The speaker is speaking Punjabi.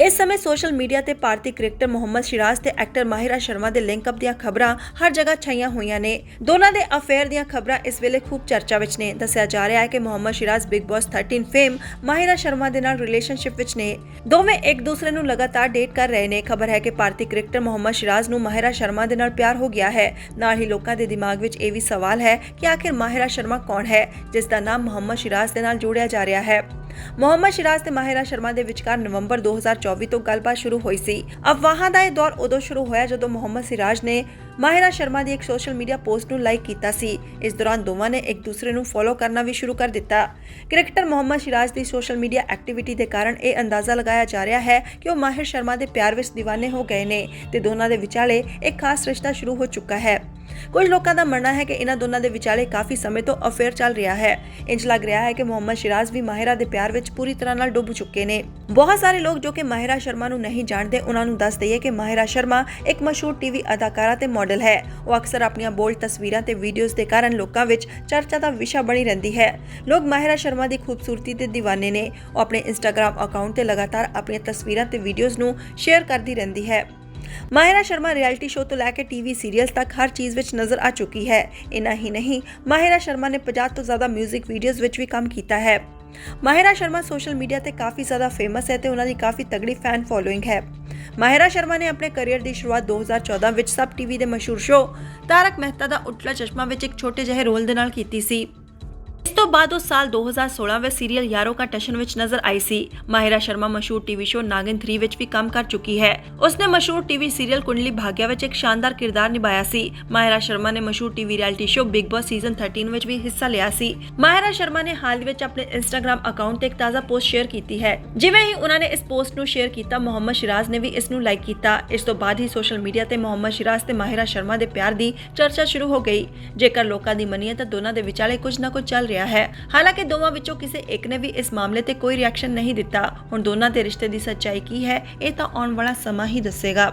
ਇਸ ਸਮੇਂ ਸੋਸ਼ਲ ਮੀਡੀਆ ਤੇ ਭਾਰਤੀ ਕ੍ਰਿਕਟਰ ਮੁਹੰਮਦ ਸਿਰਾਜ ਤੇ ਐਕਟਰ ਮਾਹਿਰਾ ਸ਼ਰਮਾ ਦੇ ਲਿੰਕਅਪ ਦੀਆਂ ਖਬਰਾਂ ਹਰ ਜਗ੍ਹਾ ਛਾਈਆਂ ਹੋਈਆਂ ਨੇ। ਦੋਨਾਂ ਦੇ ਅਫੇਅਰ ਦੀਆਂ ਖਬਰਾਂ ਇਸ ਵੇਲੇ ਖੂਬ ਚਰਚਾ ਵਿੱਚ ਨੇ। ਦੱਸਿਆ ਜਾ ਰਿਹਾ ਹੈ ਕਿ Mohammed Siraj Bigg Boss 13 fame Mahira Sharma ਦੇ ਨਾਲ ਰਿਲੇਸ਼ਨਸ਼ਿਪ ਵਿੱਚ ਨੇ। ਦੋਵੇਂ ਇੱਕ ਦੂਸਰੇ ਨੂੰ ਲਗਾਤਾਰ ਡੇਟ ਕਰ ਰਹੇ ਨੇ। ਖਬਰ ਹੈ ਕਿ ਭਾਰਤੀ ਕ੍ਰਿਕਟਰ ਮੁਹੰਮਦ ਸਿਰਾਜ ਨੂੰ ਮਾਹਿਰਾ ਸ਼ਰਮਾ ਦੇ ਨਾਲ ਪਿਆਰ ਹੋ ਗਿਆ ਹੈ। ਨਾਲ ਹੀ ਲੋਕਾਂ ਦੇ ਦਿਮਾਗ ਵਿੱਚ ਇਹ ਵੀ ਸਵਾਲ ਹੈ ਕਿ ਆਖਿਰ ਮਾਹਿਰਾ ਸ਼ਰਮਾ ਕੌਣ ਹੈ, ਜਿਸ ਦਾ ਨਾਮ ਮੁਹੰਮਦ ਸਿਰਾਜ ਦੇ ਨਾਲ ਜੋੜਿਆ ਜਾ ਰਿਹਾ ਹੈ। ਮੁਹੰਮਦ ਸਿਰਾਜ ਤੇ ਮਾਹਿਰਾ ਸ਼ਰਮਾ ਦੇ ਵਿਚਕਾਰ ਨਵੰਬਰ 2024 ਤੋਂ ਗੱਲਬਾਤ ਸ਼ੁਰੂ ਹੋਈ ਸੀ। ਅਫਵਾਹਾਂ ਦਾ ਇਹ ਦੌਰ ਉਦੋਂ ਸ਼ੁਰੂ ਹੋਇਆ ਜਦੋਂ ਮੁਹੰਮਦ ਸਿਰਾਜ ਨੇ ਮਾਹਿਰਾ ਸ਼ਰਮਾ ਦੀ ਇੱਕ ਸੋਸ਼ਲ ਮੀਡੀਆ ਪੋਸਟ ਨੂੰ ਲਾਈਕ ਕੀਤਾ ਸੀ। ਇਸ ਦੌਰਾਨ ਦੋਵਾਂ ਨੇ ਇੱਕ ਦੂਸਰੇ ਨੂੰ ਫੋਲੋ ਕਰਨਾ ਵੀ ਸ਼ੁਰੂ ਕਰ ਦਿੱਤਾ। ਕ੍ਰਿਕਟਰ ਮੁਹੰਮਦ ਸਿਰਾਜ ਦੀ ਸੋਸ਼ਲ ਮੀਡੀਆ ਐਕਟੀਵਿਟੀ ਦੇ ਕਾਰਨ ਇਹ ਅੰਦਾਜ਼ਾ ਲਗਾਇਆ ਜਾ ਰਿਹਾ ਹੈ ਕਿ ਉਹ ਮਾਹਿਰ ਸ਼ਰਮਾ ਦੇ ਪਿਆਰ ਵਿੱਚ دیਵਾਨੇ ਹੋ ਗਏ ਨੇ ਤੇ ਦੋਨਾਂ ਦੇ ਵਿਚਾਲੇ ਇੱਕ ਖਾਸ ਰਿਸ਼ਤਾ ਸ਼ੁਰੂ ਹੋ ਚੁੱਕਾ ਹੈ। ਕੁਝ ਲੋਕਾਂ ਦਾ ਮੰਨਣਾ ਹੈ ਕਿ ਇਹਨਾਂ ਦੋਨਾਂ ਦੇ ਵਿਚਾਲੇ ਕਾਫੀ ਸਮੇਂ ਤੋਂ ਅਫੇਅਰ ਚੱਲ ਰਿਹਾ ਹੈ। ਇੰਜ ਲੱਗ ਰਿਹਾ ਹੈ ਕਿ ਮੁਹੰਮਦ ਸਿਰਾਜ ਵੀ ਮਾਹਿਰਾ ਦੇ ਪਿਆਰ ਵਿੱਚ ਪੂਰੀ ਤਰ੍ਹਾਂ ਨਾਲ ਡੁੱਬ ਚੁੱਕੇ ਨੇ। ਬਹੁਤ ਸਾਰੇ ਲੋਕ ਜੋ ਕਿ ਮਾਹਿਰਾ ਸ਼ਰਮਾ ਨੂੰ ਨਹੀਂ ਜਾਣਦੇ, ਉਹਨਾਂ ਨੂੰ ਦੱਸ ਦਈਏ ਕਿ ਮਾਹਿਰਾ ਸ਼ਰਮਾ ਇੱਕ ਮਸ਼ਹੂਰ ਟੀਵੀ ਅਦਾਕਾਰਾ ਤੇ ਮਾਡਲ ਹੈ। ਉਹ ਅਕਸਰ ਆਪਣੀਆਂ ਬੋਲਡ ਤਸਵੀਰਾਂ ਤੇ ਵੀਡੀਓਜ਼ ਦੇ ਕਾਰਨ ਲੋਕਾਂ ਵਿੱਚ ਚਰਚਾ ਦਾ ਵਿਸ਼ਾ ਬਣੀ ਰਹਿੰਦੀ ਹੈ। ਲੋਕ ਮਾਹਿਰਾ ਸ਼ਰਮਾ ਦੀ ਖੂਬਸੂਰਤੀ ਦੇ دیਵਾਨੇ ਨੇ। ਉਹ ਆਪਣੇ ਇੰਸਟਾਗ੍ਰam ਅਕਾਊਂਟ ਤੇ ਲਗਾਤਾਰ ਆਪਣੀਆਂ ਤਸਵੀਰਾਂ ਤੇ ਵੀਡੀਓਜ਼ ਨੂੰ ਸ਼ੇਅਰ ਕਰਦੀ ਰਹਿੰਦੀ ਹੈ। ਮਾਹਿਰਾ ਸ਼ਰਮਾ ਰਿਐਲਿਟੀ ਸ਼ੋਅ ਤੋਂ ਲੈ ਕੇ ਟੀਵੀ ਸੀਰੀਅਲਸ ਤੱਕ ਹਰ ਚੀਜ਼ ਵਿੱਚ ਨਜ਼ਰ ਆ ਚੁੱਕੀ ਹੈ। ਇਨਾ ਹੀ ਨਹੀਂ, ਮਾਹਿਰਾ ਸ਼ਰਮਾ ਨੇ 50 ਤੋਂ ਜ਼ਿਆਦਾ 뮤직 ਵੀਡੀਓਜ਼ ਵਿੱਚ ਵੀ ਕੰਮ ਕੀਤਾ ਹੈ। ਮਾਹਿਰਾ ਸ਼ਰਮਾ ਸੋਸ਼ਲ ਮੀਡੀਆ ਤੇ ਕਾਫੀ ਜ਼ਿਆਦਾ ਫੇਮਸ ਹੈ ਤੇ ਉਹਨਾਂ ਦੀ ਕਾਫੀ ਤਗੜੀ ਫੈਨ ਫੋਲੋਇੰਗ ਹੈ। ਮਾਹਿਰਾ ਸ਼ਰਮਾ ਨੇ ਆਪਣੇ ਕੈਰੀਅਰ ਦੀ ਸ਼ੁਰੂਆਤ 2014 ਵਿੱਚ ਸਬ ਟੀਵੀ ਦੇ ਮਸ਼ਹੂਰ ਸ਼ੋਅ ਤਾਰਕ ਮਹਿਤਾ ਦਾ ਉਟਲਾ ਚਸ਼ਮਾ ਵਿੱਚ ਇੱਕ ਛੋਟੇ ਜਿਹੇ ਰੋਲ ਦੇ ਨਾਲ ਕੀਤੀ ਸੀ। ਇਸ ਤੋਂ ਬਾਅਦ ਉਹ ਸਾਲ 2016 ਵਿੱਚ ਸੀਰੀਅਲ ਯਾਰੋ ਕਾ ਟਸ਼ਨ ਵਿੱਚ ਨਜ਼ਰ ਆਈ ਸੀ। ਮਾਹਿਰਾ ਸ਼ਰਮਾ ਮਸ਼ਹੂਰ ਟੀਵੀ ਸ਼ੋਅ ਨਾਗਿਨ 3 ਵਿੱਚ ਵੀ ਕੰਮ ਕਰ ਚੁੱਕੀ ਹੈ। ਉਸਨੇ ਮਸ਼ਹੂਰ ਟੀਵੀ ਸੀਰੀਅਲ ਕੁੰਡਲੀ ਭਾਗਿਆ ਵਿੱਚ ਇੱਕ ਸ਼ਾਨਦਾਰ ਕਿਰਦਾਰ ਨਿਭਾਇਆ ਸੀ। ਮਾਹਿਰਾ ਸ਼ਰਮਾ ਨੇ ਮਸ਼ਹੂਰ TV reality show Bigg Boss season 13 ਵਿੱਚ ਵੀ ਹਿੱਸਾ ਲਿਆ ਸੀ। ਮਾਹਿਰਾ ਸ਼ਰਮਾ ਨੇ ਹਾਲ ਹੀ ਵਿੱਚ ਆਪਣੇ ਇੰਸਟਾਗ੍ਰam ਅਕਾਊਂਟ ਤੇ ਇੱਕ ਤਾਜ਼ਾ ਪੋਸਟ ਸ਼ੇਅਰ ਕੀਤੀ ਹੈ। ਜਿਵੇਂ ਹੀ ਉਹਨਾਂ ਨੇ ਇਸ ਪੋਸਟ ਨੂੰ ਸ਼ੇਅਰ ਕੀਤਾ, ਮੁਹੰਮਦ ਸਿਰਾਜ ਨੇ ਵੀ ਇਸ ਨੂੰ ਲਾਈਕ ਕੀਤਾ। ਇਸ ਤੋਂ ਬਾਅਦ ਹੀ ਸੋਸ਼ਲ ਮੀਡੀਆ ਤੇ ਮੁਹੰਮਦ ਸਿਰਾਜ ਤੇ ਮਾਹਿਰਾ ਸ਼ਰਮਾ ਦੇ ਪਿਆਰ ਦੀ ਚਰਚਾ ਸ਼ੁਰੂ ਹੋ ਗਈ। ਜੇਕਰ ਲੋਕਾਂ ਦੀ ਮੰਨੀਏ ਤਾਂ ਦੋਨਾਂ ਦੇ ਵਿਚਾਲੇ ਕੁਝ ਨਾ ਕੁਝ ਚੱਲ ਰਿਹਾ ਹੈ। ਹਾਲਾਂਕਿ ਦੋਵਾਂ ਵਿੱਚੋਂ ਕਿਸੇ ਇੱਕ ਨੇ ਵੀ ਇਸ ਮਾਮਲੇ ਤੇ ਕੋਈ ਰਿਐਕਸ਼ਨ ਨਹੀਂ ਦਿੱਤਾ। ਹੁਣ ਦੋਨਾਂ ਦੇ ਰਿਸ਼ਤੇ ਦੀ ਸੱਚਾਈ ਕੀ ਹੈ, ਇਹ ਤਾਂ ਆਉਣ ਵਾਲਾ ਸਮਾਂ ਹੀ ਦੱਸੇਗਾ।